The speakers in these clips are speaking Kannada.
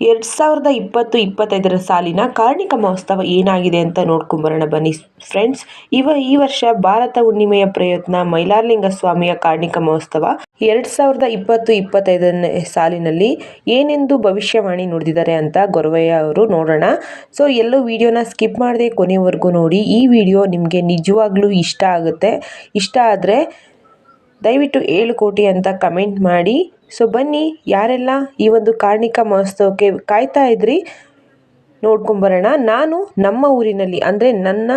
ಎರಡು ಸಾವಿರದ ಇಪ್ಪತ್ತು ಇಪ್ಪತ್ತೈದರ ಸಾಲಿನ ಕಾರ್ಣಿಕ ಮಹೋತ್ಸವ ಏನಾಗಿದೆ ಅಂತ ನೋಡ್ಕೊಂಬರೋಣ ಬನ್ನಿ ಫ್ರೆಂಡ್ಸ್ ಇವ ಈ ವರ್ಷ ಭಾರತ ಹುಣ್ಣಿಮೆಯ ಪ್ರಯತ್ನ ಮೈಲಾರಲಿಂಗ ಸ್ವಾಮಿಯ ಕಾರ್ಣಿಕ ಮಹೋತ್ಸವ ಎರಡು ಸಾವಿರದ ಇಪ್ಪತ್ತು ಇಪ್ಪತ್ತೈದನೇ ಸಾಲಿನಲ್ಲಿ ಏನೆಂದು ಭವಿಷ್ಯವಾಣಿ ನುಡಿದಿದ್ದಾರೆ ಅಂತ ಗೊರವಯ್ಯ ಅವರು ನೋಡೋಣ. ಸೊ ಎಲ್ಲೂ ವಿಡಿಯೋನ ಸ್ಕಿಪ್ ಮಾಡದೆ ಕೊನೆವರೆಗೂ ನೋಡಿ. ಈ ವಿಡಿಯೋ ನಿಮಗೆ ನಿಜವಾಗ್ಲೂ ಇಷ್ಟ ಆಗುತ್ತೆ. ಇಷ್ಟ ಆದರೆ ದಯವಿಟ್ಟು ಏಳು ಕೋಟಿ ಅಂತ ಕಮೆಂಟ್ ಮಾಡಿ. ಸೊ ಬನ್ನಿ, ಯಾರೆಲ್ಲ ಈ ಒಂದು ಕಾರ್ಣಿಕ ಮಹೋತ್ಸವಕ್ಕೆ ಕಾಯ್ತಾ ಇದ್ರಿ ನೋಡ್ಕೊಂಬರೋಣ ನಾನು ನಮ್ಮ ಊರಿನಲ್ಲಿ, ಅಂದರೆ ನನ್ನ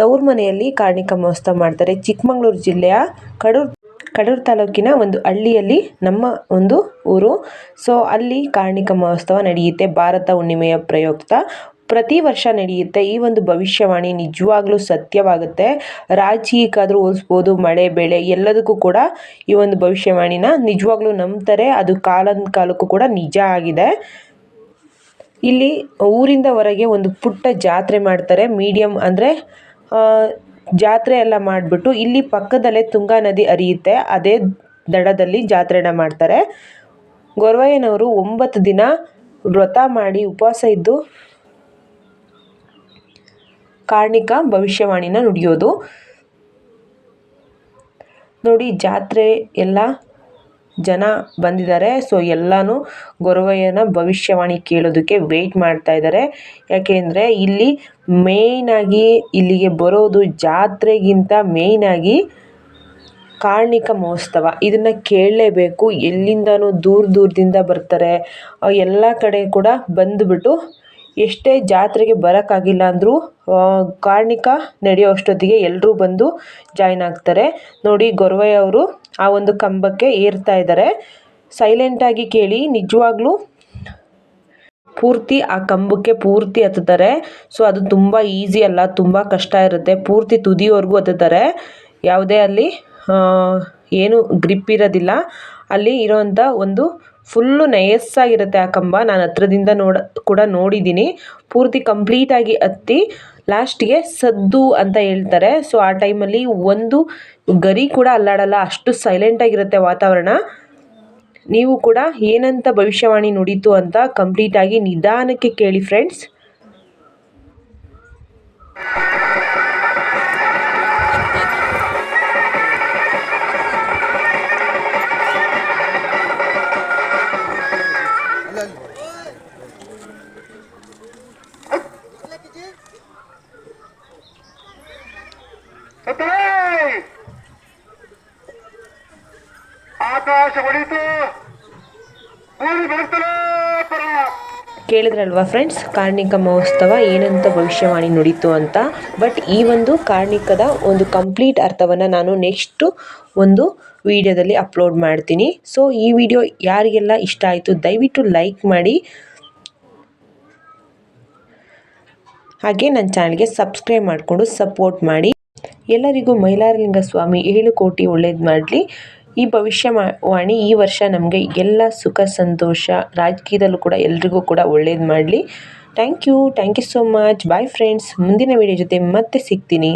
ತವ್ರ ಮನೆಯಲ್ಲಿ ಕಾರ್ಣಿಕ ಮಹೋತ್ಸವ ಮಾಡ್ತಾರೆ. ಚಿಕ್ಕಮಗಳೂರು ಜಿಲ್ಲೆಯ ಕಡೂರು ಕಡೂರು ತಾಲೂಕಿನ ಒಂದು ಹಳ್ಳಿಯಲ್ಲಿ ನಮ್ಮ ಒಂದು ಊರು. ಸೊ ಅಲ್ಲಿ ಕಾರ್ಣಿಕ ಮಹೋತ್ಸವ ನಡೆಯುತ್ತೆ, ಭಾರತ ಹುಣ್ಣಿಮೆಯ ಪ್ರಯುಕ್ತ. ಪ್ರತಿ ವರ್ಷ ನಡೆಯುತ್ತೆ ಈ ಒಂದು ಭವಿಷ್ಯವಾಣಿ ನಿಜವಾಗ್ಲೂ ಸತ್ಯವಾಗುತ್ತೆ. ರಾಜಕೀಯಕ್ಕಾದರೂ ಹೋಲಿಸ್ಬೋದು, ಮಳೆ, ಬೆಳೆ, ಎಲ್ಲದಕ್ಕೂ ಕೂಡ ಈ ಒಂದು ಭವಿಷ್ಯವಾಣಿನ ನಿಜವಾಗ್ಲೂ ನಂಬ್ತಾರೆ. ಅದು ಕಾಲದ ಕಾಲಕ್ಕೂ ಕೂಡ ನಿಜ ಆಗಿದೆ. ಇಲ್ಲಿ ಊರಿಂದ ಹೊರಗೆ ಒಂದು ಪುಟ್ಟ ಜಾತ್ರೆ ಮಾಡ್ತಾರೆ. ಮೀಡಿಯಮ್ ಅಂದರೆ ಜಾತ್ರೆ ಎಲ್ಲ ಮಾಡಿಬಿಟ್ಟು ಇಲ್ಲಿ ಪಕ್ಕದಲ್ಲೇ ತುಂಗಾ ನದಿ ಹರಿಯುತ್ತೆ. ಅದೇ ದಡದಲ್ಲಿ ಜಾತ್ರೆನ ಮಾಡ್ತಾರೆ. ಗೊರವಯ್ಯನವರು ಒಂಬತ್ತು ದಿನ ವ್ರತ ಮಾಡಿ ಉಪವಾಸ ಇದ್ದು ಕಾರ್ಣಿಕ ಭವಿಷ್ಯವಾಣಿನ ನುಡಿಯೋದು. ನೋಡಿ, ಜಾತ್ರೆ ಎಲ್ಲ ಜನ ಬಂದಿದ್ದಾರೆ. ಸೊ, ಎಲ್ಲನೂ ಗೊರವಯ್ಯನ ಭವಿಷ್ಯವಾಣಿ ಕೇಳೋದಕ್ಕೆ ವೆಯ್ಟ್ ಮಾಡ್ತಾ ಇದ್ದಾರೆ. ಯಾಕೆಂದರೆ, ಇಲ್ಲಿ ಮೇಯ್ನಾಗಿ ಇಲ್ಲಿಗೆ ಬರೋದು ಜಾತ್ರೆಗಿಂತ ಮೇಯ್ನಾಗಿ ಕಾರ್ಣಿಕ ಮಹೋತ್ಸವ. ಇದನ್ನು ಕೇಳಲೇಬೇಕು. ಎಲ್ಲಿಂದನೂ ದೂರ ದೂರದಿಂದ ಬರ್ತಾರೆ. ಎಲ್ಲ ಕಡೆ ಕೂಡ ಬಂದುಬಿಟ್ಟು ಎಷ್ಟೇ ಜಾತ್ರೆಗೆ ಬರೋಕ್ಕಾಗಿಲ್ಲ ಅಂದರೂ ಕಾರ್ಣಿಕ ನಡೆಯೋ ಅಷ್ಟೊತ್ತಿಗೆ ಎಲ್ಲರೂ ಬಂದು ಜಾಯ್ನ್ ಆಗ್ತಾರೆ. ನೋಡಿ ಗೊರವಯ್ಯ ಅವರು ಆ ಒಂದು ಕಂಬಕ್ಕೆ ಏರ್ತಾ ಇದ್ದಾರೆ. ಸೈಲೆಂಟಾಗಿ ಕೇಳಿ ನಿಜವಾಗ್ಲೂ ಪೂರ್ತಿ ಆ ಕಂಬಕ್ಕೆ ಪೂರ್ತಿ ಹತ್ತುತ್ತಾರೆ. ಸೊ ಅದು ತುಂಬ ಈಸಿ ಅಲ್ಲ, ತುಂಬ ಕಷ್ಟ ಇರುತ್ತೆ. ಪೂರ್ತಿ ತುದಿವರೆಗೂ ಹತ್ತುತ್ತಾರೆ. ಯಾವುದೇ ಅಲ್ಲಿ ಏನು ಗ್ರಿಪ್ ಇರೋದಿಲ್ಲ. ಅಲ್ಲಿ ಇರೋವಂಥ ಒಂದು ಫುಲ್ಲು ನಯಸ್ಸಾಗಿರುತ್ತೆ ಆ ಕಂಬ. ನಾನು ಹತ್ರದಿಂದ ನೋಡ, ಕೂಡ ನೋಡಿದ್ದೀನಿ. ಪೂರ್ತಿ ಕಂಪ್ಲೀಟಾಗಿ ಹತ್ತಿ ಲಾಸ್ಟಿಗೆ ಸದ್ದು ಅಂತ ಹೇಳ್ತಾರೆ. ಸೊ ಆ ಟೈಮಲ್ಲಿ ಒಂದು ಗರಿ ಕೂಡ ಅಲ್ಲಾಡಲ್ಲ. ಅಷ್ಟು ಸೈಲೆಂಟಾಗಿರುತ್ತೆ ವಾತಾವರಣ. ನೀವು ಕೂಡ ಏನಂತ ಭವಿಷ್ಯವಾಣಿ ನುಡಿತು ಅಂತ ಕಂಪ್ಲೀಟಾಗಿ ನಿಧಾನಕ್ಕೆ ಕೇಳಿ ಫ್ರೆಂಡ್ಸ್ ಆಕಾಶ ಭೂಮಿ ಕೇಳಿದ್ರಲ್ವಾ ಫ್ರೆಂಡ್ಸ್ ಕಾರ್ಣಿಕ ಮಹೋತ್ಸವ ಏನಂತ ಭವಿಷ್ಯವಾಣಿ ನುಡಿತು ಅಂತ. ಬಟ್ ಈ ಒಂದು ಕಾರ್ಣಿಕದ ಒಂದು ಕಂಪ್ಲೀಟ್ ಅರ್ಥವನ್ನು ನಾನು ನೆಕ್ಸ್ಟು ಒಂದು ವಿಡಿಯೋದಲ್ಲಿ ಅಪ್ಲೋಡ್ ಮಾಡ್ತೀನಿ. ಸೊ ಈ ವಿಡಿಯೋ ಯಾರಿಗೆಲ್ಲ ಇಷ್ಟ ಆಯಿತು, ದಯವಿಟ್ಟು ಲೈಕ್ ಮಾಡಿ. ಹಾಗೆ ನನ್ನ ಚಾನಲ್ಗೆ ಸಬ್ಸ್ಕ್ರೈಬ್ ಮಾಡಿಕೊಂಡು ಸಪೋರ್ಟ್ ಮಾಡಿ. ಎಲ್ಲರಿಗೂ ಮೈಲಾರಲಿಂಗ ಸ್ವಾಮಿ ಏಳು ಕೋಟಿ ಒಳ್ಳೇದು ಮಾಡಲಿ. ಈ ಭವಿಷ್ಯವಾಣಿ ಈ ವರ್ಷ ನಮಗೆ ಎಲ್ಲ ಸುಖ, ಸಂತೋಷ, ರಾಜಕೀಯದಲ್ಲೂ ಕೂಡ ಎಲ್ರಿಗೂ ಕೂಡ ಒಳ್ಳೇದು ಮಾಡಲಿ. Thank you thank you so much bye friends ಮುಂದಿನ ವಿಡಿಯೋ ಜೊತೆ ಮತ್ತೆ ಸಿಗ್ತೀನಿ.